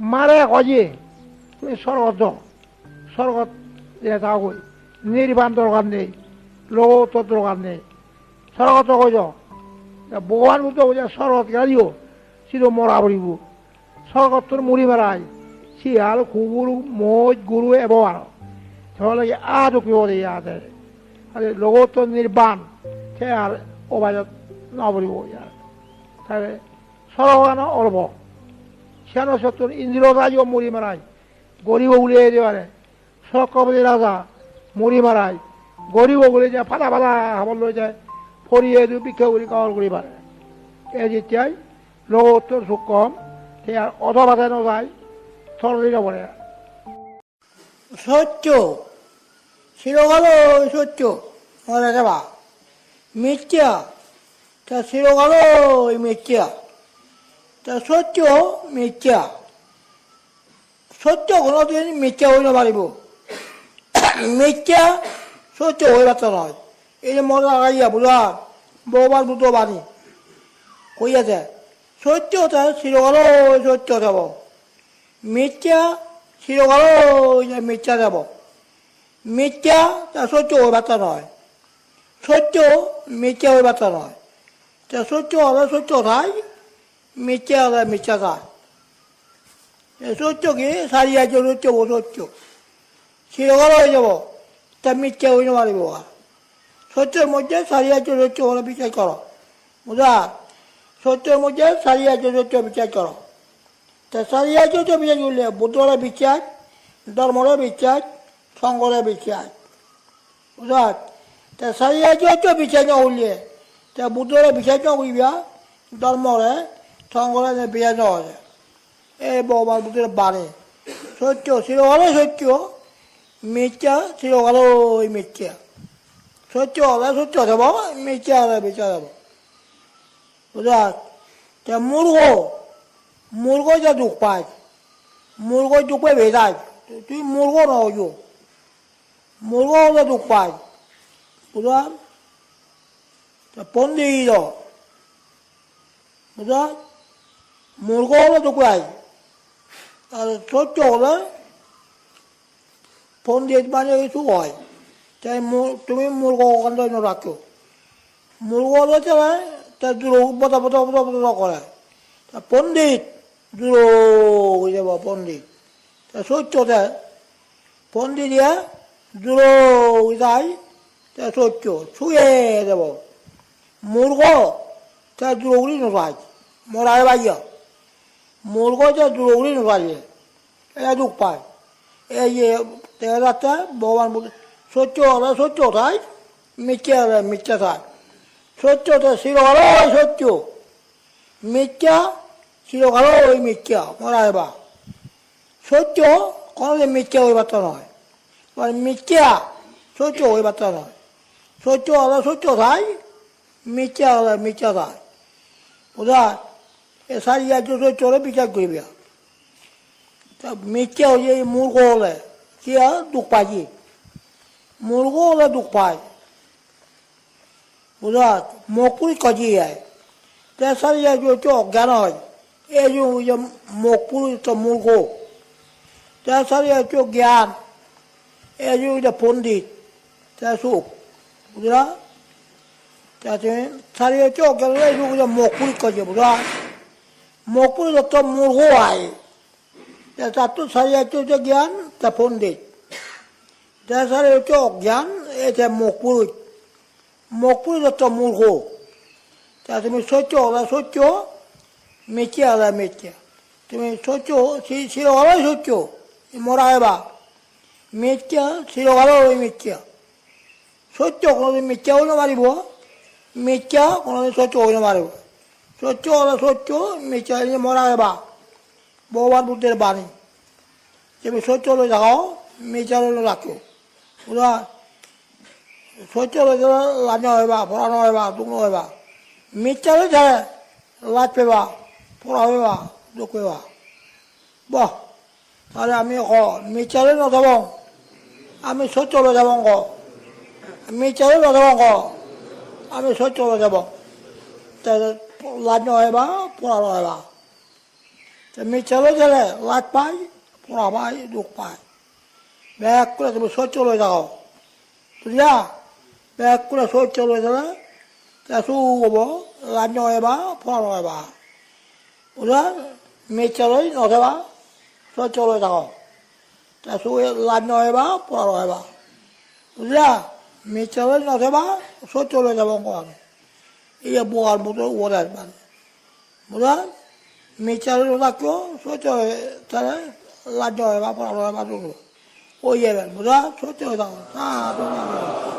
মারে কয়ে তুমি স্বর্গত যাও স্বর্গত যে যাওগৈ নির্বাণ দরকার নেই। লোক দরকার নেই। স্বর্গত কই যাও ভগবান বুঝতে বোঝা স্বর্গত গাড়িও সিধু মরা পড়িব। স্বর্গত তোর মরি মেরায়। শিয়াল, কুকুর মজ গুরু, এবার। তাহলে আজ কিয় দিয়ে আছে লগত নির্বাণ। সে আর অবাজত নবরিব ইয়ার তাহলে সরকার অলব সেন সত্তর ইন্দ্র রাজও মুড়ি মারাই, গরিব উলিয়ে যেতে পারে। সকবলী রাজা মুড়ি মারাই, গরিব গুলি যায় ফাটা ফাটা খাবার লৈ যায় ফরিয়ে দিও বিক্ষে উলি কাৱৰ কৰি পাৰে। এই যেতিয়াই লগতোৰ সুখ কম, সেয়া অধবাতে নযায় চলি যাব সত্য। চিরকাল সত্য। মনে দেবা মিথ্যা। তা চিরকাল মিথ্যা। じゃそっちをめっちゃ。そっちをこの時にめっちゃおいらばりぶ。めっちゃ、そっちをおいらったら。えでもらがいやぶら、ぼうばぶとばに。こいやで。そっちをた、しろがろう、そっちをたぼ。めっちゃ、しろがろう、いやめっちゃだぼ。めっちゃ、だそっちをおいばったい。そっちをめっちゃおいばったい。じゃそっちをあら、そっちをない হৈ পাত নহয় এই যে মজা লাগাইয়া বুঝা বহুবার দুটো বাণী কই আছে সত্যতা চিরকাল সত্য যাব মিথ্যা চিরকাল মিথ্যা যাব মিথ্যা তা সত্য হয়ে পাতা নয় সত্য মিথ্যা হয়ে পাতা নয় তা সত্য হলে সত্য খায় মিথ্যা হলে মিথ্যা খায় এ সত্য কি সারি আছে সত্য ও সত্য চিরকাল হয়ে যাব তা মিথ্যা হইতে পারিব আর সত্যের মধ্যে সারি আছে সত্য হলে বিচার করো বুঝা সত্যের মধ্যে সারি আছে সত্য বিচার করো তা সারিয়া চৌদ্দ বিচার করলে বুদ্ধরা বিচার ধর্মরা বিচার সংঘরা বিচার বুঝাত তা সারিয়া চৌদ্দ বিচার ন উঠলে তা বুদ্ধরা বিচার ন করিবা ধর্মরে ठाकुर ने पिया जो ए बोबाल बुतिर बारे सोचो सिरो वाले सोचो मिर्चा सिरो वाले मिर्चा सोचो वाले सोचो थे बाबा मिर्चा वाले बेचारा उधर ते मुर्गो मुर्गो जो दुख पाए मुर्गो दुख पे भेजा तू मुर्गो ना हो जो मुर्गो जो दुख पाए उधर ते पंदी जो उधर মূর্খ হলে পায় আর সত্য হলে পন্ডিত মানে কিছু হয় তাই তুমি মূর্খ ওখান থেকে রাখো মূর্খ হলে তারা তার দূর করে তা পণ্ডিত দূর হয়ে যাব পণ্ডিত তা সত্যতে পণ্ডিতিয়া দূর হয়ে যায় তা সত্য ছুঁয়ে যাব মূর্খ তা দূরগুলি নয় মরায় বাইয়া মূর্খ তা দূরগুলি নয় এরা দুঃখ পায়। এই যে তেরাটা ভগবান সত্য হলে সত্য থাই মিথ্যা হলে মিথ্যা থাক সত্যটা শির হলো সত্য। মিথ্যা চিরকাল ওই মিথ্যা। মরা এবা সত্য কোনোদিন মিথ্যা ওই বার্তা নয়। মানে মিথ্যা, সত্য ওই বার্তা নয়। সত্য হলে সত্য থাই মিথ্যা হলে মিথ্যা থাই বুঝা? सारी जाति तो चोरो पीछे कोई भी तो मिथ्या हो जाए मूर्खो हो। गए क्या? दुख पाजी मूर्खो हो गए दुख पाज बुझा मोकुल कजी है। तो तेसार याचो चो अज्ञान हो, ये जो ये मोकुल तो मूर्खो। तो सारी जाति याचो ज्ञान, ये जो ये पंडित तो सुख। बुझा तो सारी जाति त्याचे ये जो ये मोकुल कजी बुझा Makbul Doktor Murguay. Satu saya itu gian tapundit. Dasar itu gian ete makbul. Makbul Doktor Murgu. Tatimi soço ola soço, meçi ala meçi. Timi soço, si si ola soço. Morayba. Meçi, si ola ola meçi. Soço konuda meçi oynamalıyım bu. Meçi konuda soço oynamalıyım. সত্য হলে মিথ্যা হইলে মরা হেবা। ভগবান বুদ্ধের বাণী। তুমি সত্য হলে যাও, মিথ্যা হলে রাখো। বুঝা সত্য হলে লাজ হইবা পড়ানো হইবা দুগ্ন হইবা। হলে যায় লাজ পেবা পড়া হইবা, দুঃখ হইবা। বাহ! তাহলে আমি ক মিচারে নথব আমি সত্যলে যাব ক? মিচারে নথব ক? আমি সত্যলে যাব। তাহলে la nueva prueba. তুমি চলে গেলে লাট পাই, পোড়া পাই, দুঃখ পাই। ব্যাগ করে তুমি সোচ চলে যাও। বুঝলা? ব্যাগ করে সোচ চলে গেলে কেসু হব লাট নয়বা পোড়া নয়বা বুঝলা? মেয়ে চলেই নথেবা সোচ চলে যাও। কেসু লাট নয়বা পোড়া নয়বা বুঝলা? মেয়ে চলেই নথেবা সোচ চলে যাব কোথাও 이게 뭐가 못하고 오래 말이야. 뭐라? 밑자를 놨고, 소쪽에, 자네, 라디오에 봐, 보라로 해봐, 주고. 오예를, 뭐라? 소쪽에다가, 다, 도나